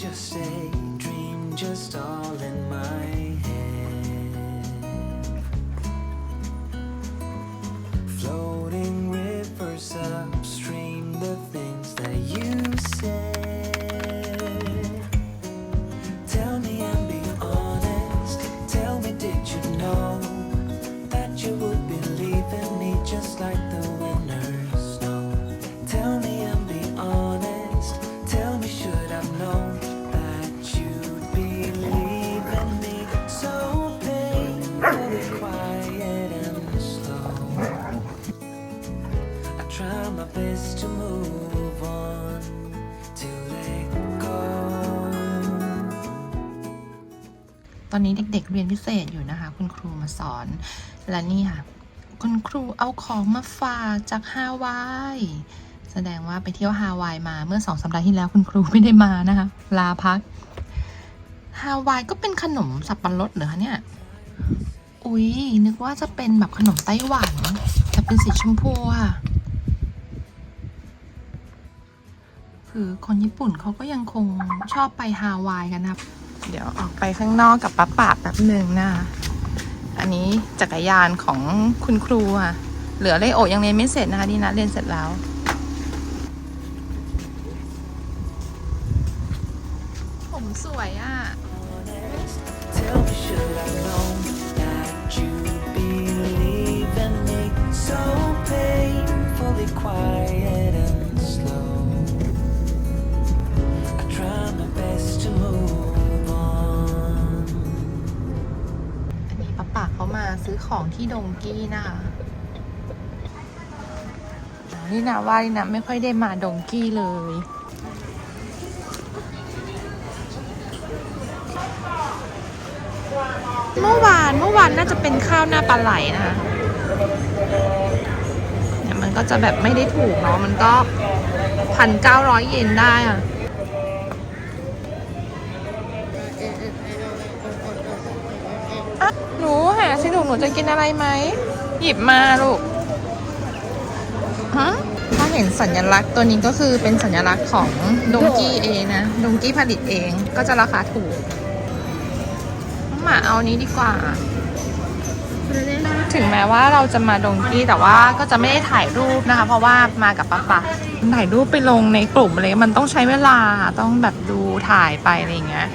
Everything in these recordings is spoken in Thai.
just a dream, just all ตอนนี้เด็ก ๆ เรียนพิเศษอยู่นะคะ คุณครูมาสอน และนี่ค่ะ คุณครูเอาของมาฝากจากฮาวาย แสดงว่าไปเที่ยวฮาวายมาเมื่อสองสัปดาห์ที่แล้วคุณครูไม่ได้มานะคะ ลาพัก ฮาวายก็เป็นขนมสับปะรดเหรอคะเนี่ย อุ๊ย นึกว่าจะเป็นแบบขนมไต้หวันแต่เป็นสีชมพูอะคือคนญี่ปุ่นเขาก็ยังคงชอบไปฮาวายกันนะครับ เดี๋ยวออกไปข้างนอกกับป้าป่าแป๊บหนึ่งนะ อันนี้จักรยานของคุณครูอะ เหลือเลยโอยังเรียนไม่เสร็จนะคะนี่นะเรียนเสร็จแล้ว ขามาซื้อของที่ดงกี้นะคะนี่นะว่านี่นะไม่ค่อยได้มาดงกี้เลย เมื่อวานเมื่อวานน่าจะเป็นข้าวหน้าปลาไหลนะคะเนี่ยมันก็จะแบบไม่ได้ถูกเนาะมันก็พันเก้าร้อยเยนได้อะอะหนูหา สิลูกหนูจะกินอะไรไหม หยิบมาลูกฮะถ้าเห็นสัญลักษณ์ตัวนี้ก็คือเป็นสัญลักษณ์ของดงกี้เองนะดงกี้ผลิตเองก็จะราคาถูกหมาเอานี้ดีกว่า ถึงแม้ว่าเราจะมาดงกี้แต่ว่าก็จะไม่ได้ถ่ายรูปนะคะ เพราะว่ามากับป้าปะถ่ายรูปไปลงในกลุ่มเลยมันต้องใช้เวลาต้องแบบดูถ่ายไปอะไรอย่างเงี้ย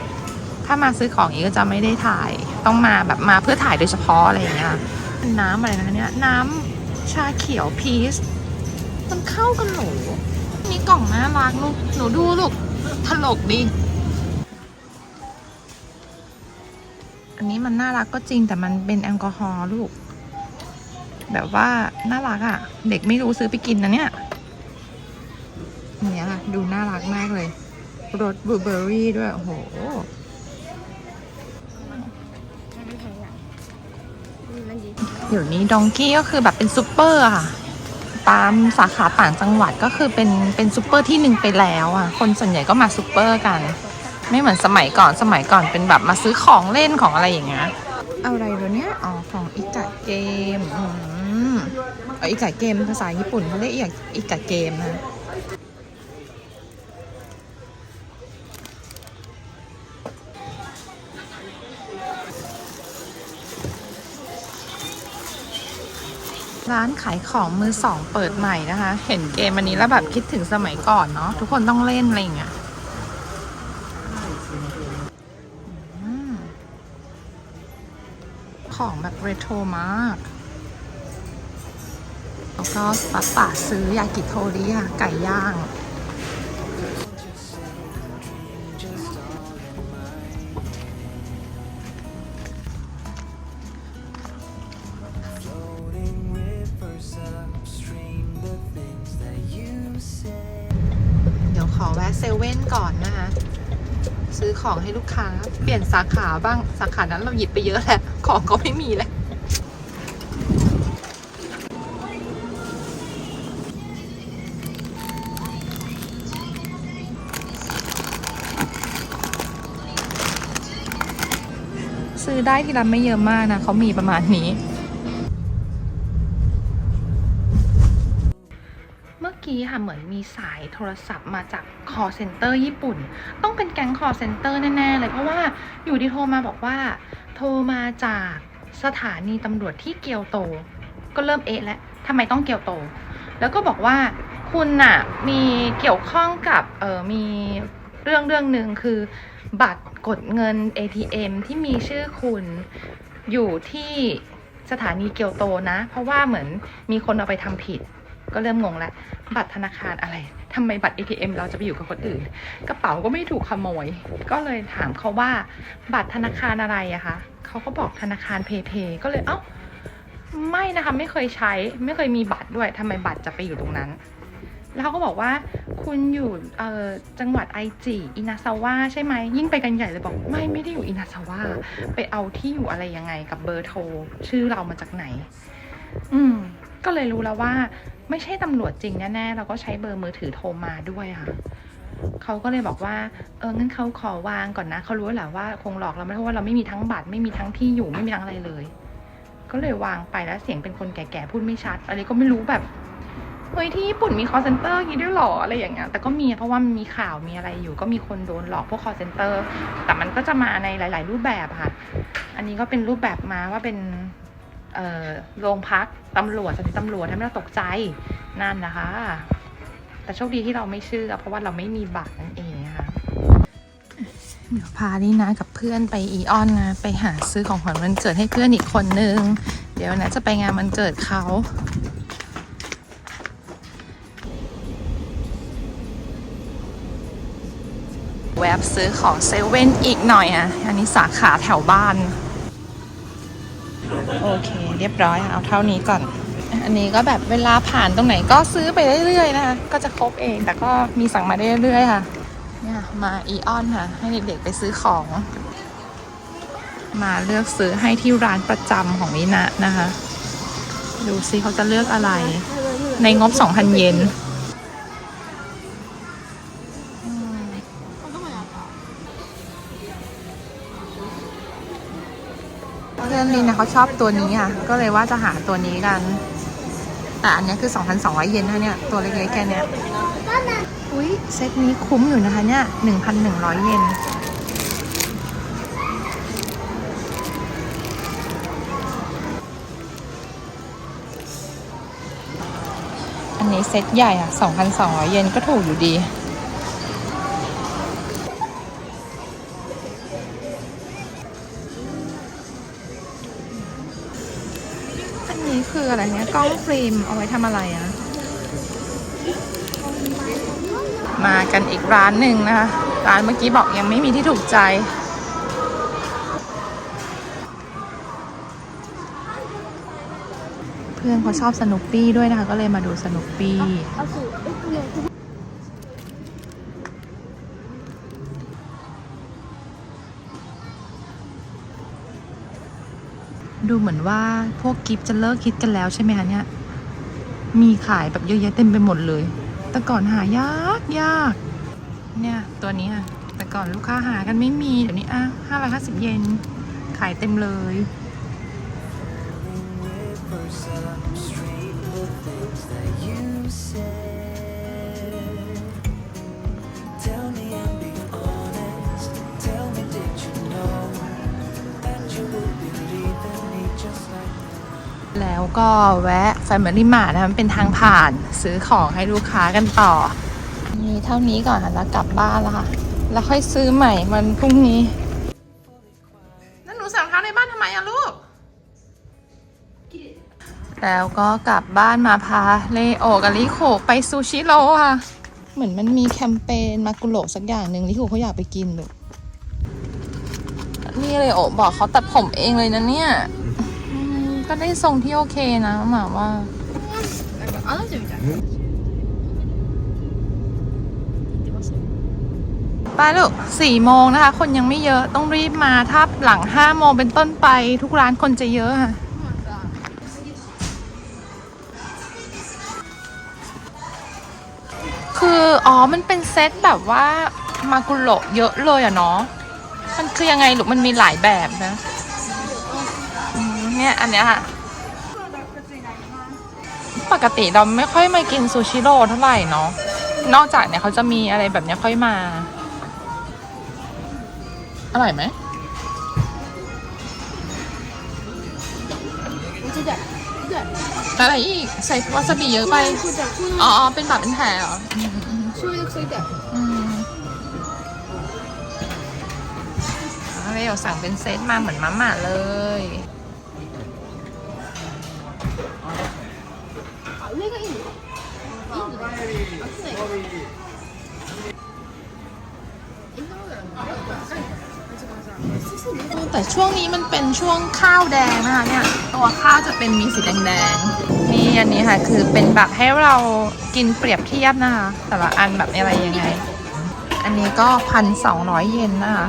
ถ้ามาซื้อของอีกก็จะไม่ได้ถ่าย ต้องมาแบบมาเพื่อถ่ายโดยเฉพาะอะไรอย่างเงี้ย น้ำอะไรนะเนี่ย น้ำชาเขียวพีช มันเข้ากันหนู มีกล่องน่ารักลูก หนูดูลูก ถลกดิ อันนี้มันน่ารักก็จริงแต่มันเป็นแอลกอฮอล์ลูก แบบว่าน่ารักอะ่ะ เด็กไม่รู้ซื้อไปกินนะเนี่ยเนี่ยค่ะดูน่ารักมากเลยรสบลูเบอร์รี่ด้วย โอ้โห เดี๋ยวนี้ดองกี้ก็คือแบบเป็นซูเปอร์อะค่ะ ตามสาขาต่างจังหวัดก็คือเป็นเป็นซูเปอร์ที่หนึ่งไปแล้วอะ คนส่วนใหญ่ก็มาซูเปอร์กัน ไม่เหมือนสมัยก่อนสมัยก่อนเป็นแบบมาซื้อของเล่นของอะไรอย่างเงี้ยอะไรตัวเนี้ยอ๋อของอิกะเกมอืมเอาอิกะเกมภาษาญี่ปุ่นเขาเรียกอิกะอิกะเกมนะ ร้านขายของมือสองเปิดใหม่นะคะ เห็นเกมอันนี้แล้วแบบคิดถึงสมัยก่อนเนาะทุกคนต้องเล่นอะไรอย่างเงี้ยของแบบเรโทรมากแล้วก็ป้าป่าซื้อยากิโทริค่ะไก่ย่าง ซื้อของให้ลูกค้า เปลี่ยนสาขาบ้างสาขานั้นเราหยิบไปเยอะแหละของก็ไม่มีเลยซื้อได้ทีละไม่เยอะมากนะเขามีประมาณนี้ ค่ะ เหมือนมีสายโทรศัพท์มาจาก call center ญี่ปุ่น ต้องเป็นแก๊ง call center แน่ ๆ เลยเพราะว่าอยู่ดีโทรมาบอกว่า โทรมาจากสถานีตำรวจที่เกียวโต ก็เริ่มเอะแล้วทำไมต้องเกียวโต แล้วก็บอกว่าคุณน่ะมีเกี่ยวข้องกับเออมีเรื่องเรื่องหนึ่งคือ บัตรกดเงิน ATM ที่มีชื่อคุณอยู่ที่สถานีเกียวโตนะ เพราะว่าเหมือนมีคนเอาไปทำผิด ก็เริ่มงงแล้วบัตรธนาคารอะไรทำไมบัตร ATM เราจะไปอยู่กับคนอื่น กระเป๋าก็ไม่ถูกขโมย ก็เลยถามเขาว่าบัตรธนาคารอะไรอะคะเขาก็บอกธนาคารเพย์เพย์ก็เลยเอ้าไม่นะคะไม่เคยใช้ไม่เคยมีบัตรด้วยทำไมบัตรจะไปอยู่ตรงนั้น แล้วเขาก็บอกว่าคุณอยู่เออจังหวัดไอจิอินาซาวะใช่ไหมยิ่งไปกันใหญ่เลยบอกไม่ไม่ได้อยู่อินาซาวะไปเอาที่อยู่อะไรยังไงกับเบอร์โทรชื่อเรามาจากไหน อืม ก็เลยรู้แล้วว่าไม่ใช่ตำรวจจริงแน่ๆเราก็ใช้เบอร์มือถือโทรมาด้วยค่ะเขาก็เลยบอกว่า เอองั้นเขาขอวางก่อนนะเขารู้แหละว่าคงหลอกเราไม่เพราะว่าเราไม่มีทั้งบัตรไม่มีทั้งที่อยู่ไม่มีทั้งอะไรเลย ก็เลยวางไปแล้วเสียงเป็นคนแก่ๆพูดไม่ชัด อะไรก็ไม่รู้แบบเฮ้ยที่ญี่ปุ่นมี call center อย่างนี้ด้วยหรออะไรอย่างเงี้ยแต่ก็มีเพราะว่ามันมีข่าวมีอะไรอยู่ ก็มีคนโดนหลอกพวก call center แต่มันก็จะมาในหลาย ๆ รูปแบบอะค่ะ อันนี้ก็เป็นรูปแบบมาว่าเป็น โรงพักตำรวจสถานีตำรวจทำให้เราตกใจนั่นนะคะ แต่โชคดีที่เราไม่เชื่อ เพราะว่าเราไม่มีบัตรนั่นเองนะคะเดี๋ยวพานี่นะกับเพื่อนไปอีออนนะไปหาซื้อของขวัญวันเกิดให้เพื่อนอีกคนนึง เดี๋ยวนะจะไปงานวันเกิดเขาแวบซื้อของเซเว่นอีกหน่อยอะ อันนี้สาขาแถวบ้าน โอเค รียบร้อยเอาเท่านี้ก่อน อันนี้ก็แบบเวลาผ่านตรงไหนก็ซื้อไปเรื่อยๆนะคะก็จะครบเองแต่ก็มีสั่งมาเรื่อยๆค่ะเนี่ยมาอีออนค่ะ ให้เด็กๆไปซื้อของ มาเลือกซื้อให้ที่ร้านประจำของวินะนะคะ ดูซิเขาจะเลือกอะไร ในงบ 2,000 เยน อนลินนะเขาชอบตัวนี้อะ ก็เลยว่าจะหาตัวนี้กัน แต่อันนี้คือ 2,200 เยนนะเนี่ย ตัวเล็กๆแค่เนี้ยอุ้ยเซตนี้คุ้มอยู่นะคะเนี่ย 1,100 เยนอันนี้เซตใหญ่อะ 2,200 เยนก็ถูกอยู่ดี คืออะไรเนี่ยกล้องฟิล์มเอาไว้ทำอะไรอะมากันอีกร้านหนึ่งนะคะร้านเมื่อกี้บอกยังไม่มีที่ถูกใจ เพื่อนเขาชอบสนุปปี้ด้วยนะคะ ก็เลยมาดูสนุปปี้ ดูเหมือนว่าพวกกิฟต์จะเลิกคิดกันแล้วใช่ไหมคะเนี่ย มีขายแบบเยอะแยะเต็มไปหมดเลย แต่ก่อนหายากยาก เนี่ยตัวนี้อะแต่ก่อนลูกค้าหากันไม่มี เดี๋ยวนี้อะห้าร้อยห้าสิบเยน ขายเต็มเลย แล้วก็แวะ Family Mart นะมันเป็นทางผ่านซื้อของให้ลูกค้ากันต่อ มีเท่านี้ก่อนค่ะแล้วกลับบ้านแล้วค่ะ แล้วค่อยซื้อใหม่วันพรุ่งนี้นั่นหนูใส่รองเท้าในบ้านทำไมอะลูก แล้วก็กลับบ้านมาพาเลโอกับลิโขไปซูชิโร่ค่ะ เหมือนมันมีแคมเปญมากุโระสักอย่างหนึ่งลิโขเขาอยากไปกินลูกนี่เลโอบอกเขาตัดผมเองเลยนะเนี่ยอืม ก็ได้ทรงที่โอเคนะหมาว่าไปลูกสี่โมงนะคะ คนยังไม่เยอะต้องรีบมาถ้าหลังห้าโมงเป็นต้นไปทุกร้านคนจะเยอะค่ะคือ อ๋อ มันเป็นเซตแบบว่ามากุโรเยอะเลยอะเนาะ มันคือยังไงลูกมันมีหลายแบบนะ เนี่ยอันเนี้ยค่ะ ปกติเราไม่ค่อยมากินซูชิโร่เท่าไหร่เนาะ นอกจากเนี่ยเขาจะมีอะไรแบบเนี้ยค่อยมา อร่อยไหมอะไรอีก ใส่วาซาบิเยอะไป อ๋อ เป็นแบบเป็นแผลเหรออืมเราสั่งเป็นเซตมาเหมือนมัมม่าเลย 啊，那个印度，印度的，啊，是哪个？应该有人这个是，是是你的。 แต่ช่วงนี้มันเป็นช่วงข้าวแดงนะคะเนี่ย ตัวข้าวจะเป็นมีสีแดงๆ นี่อันนี้ค่ะ คือเป็นแบบให้เรากินเปรียบเทียบนะคะ แต่ละอันแบบอะไรยังไง อันนี้ก็พันสองร้อยเยนนะคะ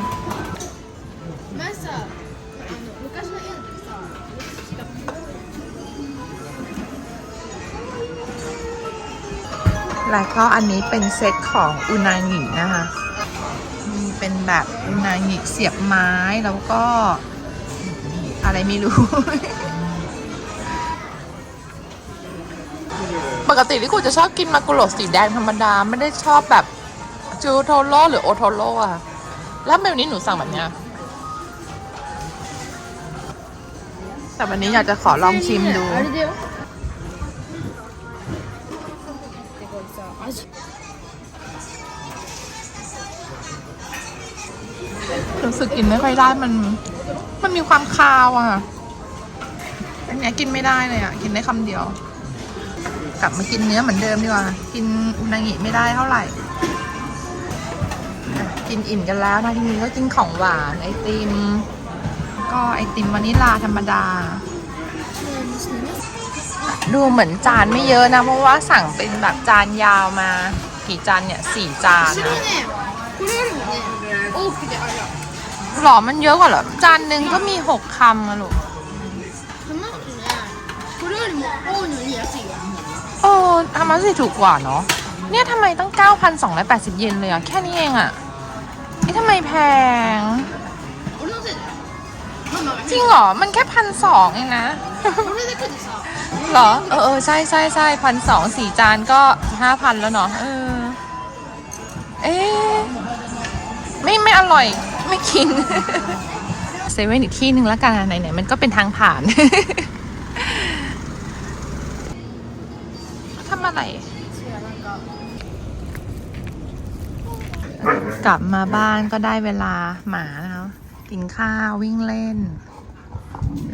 แล้วก็อันนี้เป็นเซตของอุนางินะคะมีเป็นแบบอุนางิเสียบไม้แล้วก็อะไรไม่รู้ ปกติที่กูจะชอบกินมากุโรสีแดงธรรมดา ไม่ได้ชอบแบบจูโทโร่หรือโอโทโร่อะแล้วแบบนี้หนูสั่งแบบเนี้ยแต่วันนี้อยากจะขอลองชิมดู รู้สึกกินไม่ค่อยได้มัน มันมีความคาวอะอันเนี้ยกินไม่ได้เลยอะ กินได้คำเดียว กลับมากินเนื้อเหมือนเดิมดีกว่า กินอุนางิไม่ได้เท่าไหร่ กินอิ่มกันแล้วนะทีนี้ก็กินของหวานไอติม ก็ไอติมวานิลลาธรรมดา ดูเหมือนจานไม่เยอะนะ เพราะว่าสั่งเป็นแบบจานยาวมากี่จานเนี่ยสี่จานนะหรอมันเยอะกว่าเหรอ จานหนึ่งก็มีหกคำอะลูกโอ้ทำมาสิถูกกว่าเนาะเนี่ยทำไมตั้ง 9,280 เยนเลยอะแค่นี้เองอะนี่ทำไมแพง จริงเหรอ มันแค่พันสองเองนะ หรอ เออเออใช่ใช่ใช่พันสองสี่จานก็ห้าพันแล้วเนาะเออ เอ๊ไม่ไม่อร่อยไม่กินเซเว่นอีกที่หนึ่งแล้วกันไหนไหนมันก็เป็นทางผ่านทำอะไรกลับมาบ้านก็ได้เวลาหมาแล้ว กินข้าววิ่งเล่น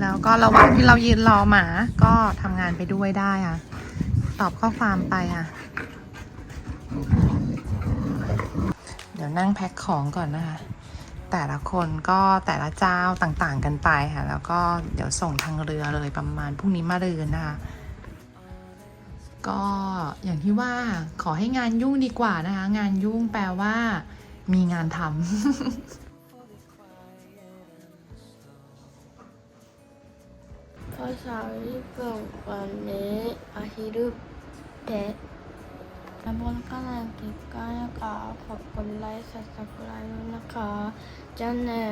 แล้วก็ระหว่างที่เรายืนรอหมา ก็ทำงานไปด้วยได้อะ ตอบข้อความไปอะ เดี๋ยวนั่งแพ็คของก่อนนะคะ แต่ละคนก็แต่ละเจ้าต่างๆกันไปค่ะ แล้วก็เดี๋ยวส่งทางเรือเลยประมาณพรุ่งนี้มาเรือนนะคะก็อย่างที่ว่าขอให้งานยุ่งดีกว่านะคะ งานยุ่งแปลว่า มีงานทำ ภาษาญี่ปุ่นวันนี้อาฮิรุเตะแล้วบนก็ไลค์คลิปก็นะคะขอบคุณไลค์สับสไครต์นะคะจ้าแน่